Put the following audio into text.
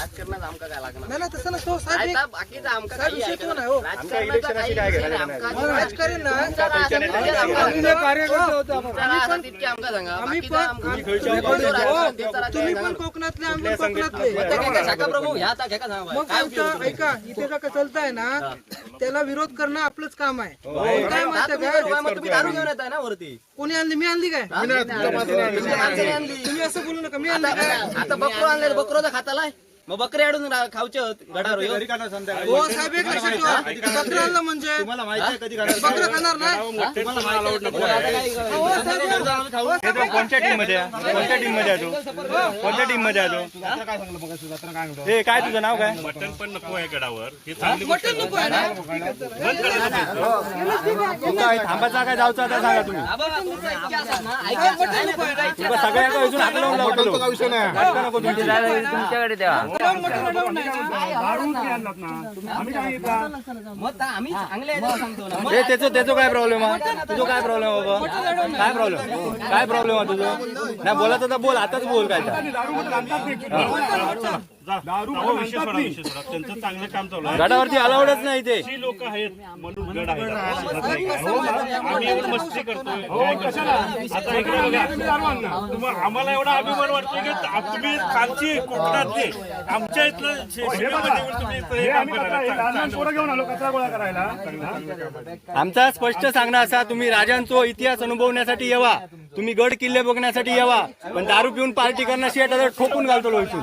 राजकारणात आमका काय लागणार? नाही नाही तसं नसतो साहेब एक- आता बाकीचं आमका साहेब, काही विषय तो ऐकणार नाही, हो. राजकारणाचं काही विषय नाही. आमका मग राजकारण ना तुमचा राज असेल आमका आम्ही जे कार्यकर्ते होतो आपण. तुमचा राज असेल तितके आमका सांगा. आम्ही बाकीचं पण आमका- आम्ही- कोणतं तुम्ही पण- राजकारण त्यांचा हो, राज तुम्ही आहे पण सांगा. कोकणातले आम्ही पण कोकणातले. मग काय शाखा प्रमुख ह्या आता घ्या का सांगा. मग काय काय उपयोग होतं, ऐका इथे का चालतंय ना त्याला विरोध करणं आपलंच काम आहे. हो, काय तुम्ही काय बरोबर, मग तुम्ही दारू घेऊन येताय ना वरती. कोणी आणली? मी आणली काय? तुम्ही आणली. तुम्ही असं बोलू नका मी आणली आता काय? आता बकरो आणले बकरो तर खातालाय मग बकरे अडून खाऊचे गडार हो साहेब एक लक्षात ठेवा बकरं आणलं म्हणजे? तुम्हाला माहिती आहे कधी? बकरं खाणार नाही? तुम्हाला माहिती आहे कधी काढायचं? हो, साहेब, कोणत्या टीममध्ये कोणत्या टीममध्ये आहे तो कोणत्या टीममध्ये आहे तो हे काय तुझं नाव काय मटण पण नको आहे? गडावर हे चांगली काय थांबाचा काय जाऊचा आता सांगा तुम्ही सगळ्या एका हात लावून नको तुमच्याकडे द्या आम्ही चांगले त्याचं त्याचं काय प्रॉब्लेम आहे तुझं काय प्रॉब्लेम बाबा? काय प्रॉब्लेम काय प्रॉब्लेम आहे तुझा? नाही बोलायचं तर बोल आताच बोल काय तर. अहो, विषय सोडा विषय सोडा. त्यांचं चांगलं काम चालू आहे. गडावरती अलाउडच नाही ते. जी लोक आहेत म्हणून गड हो? आम्ही एवढी मस्ती करतोय. काय करतोय? आता इकडे बघा तुम्हा- आम्हाला एवढा अभिमान वाटतोय की तुम्ही कालची कोकणातले आमच्या इथलं शे- शिबिरामध्ये येऊन तुम्ही इथं हे काम करायला. आमचा स्पष्ट सांगणं असा तुम्ही राजांचो इतिहास अनुभवण्यासाठी यावा. तुम्ही गड किल्ले बघण्यासाठी यावा पण दारू पिऊन पार्टी करण्याशी ठोकून घालतो लोक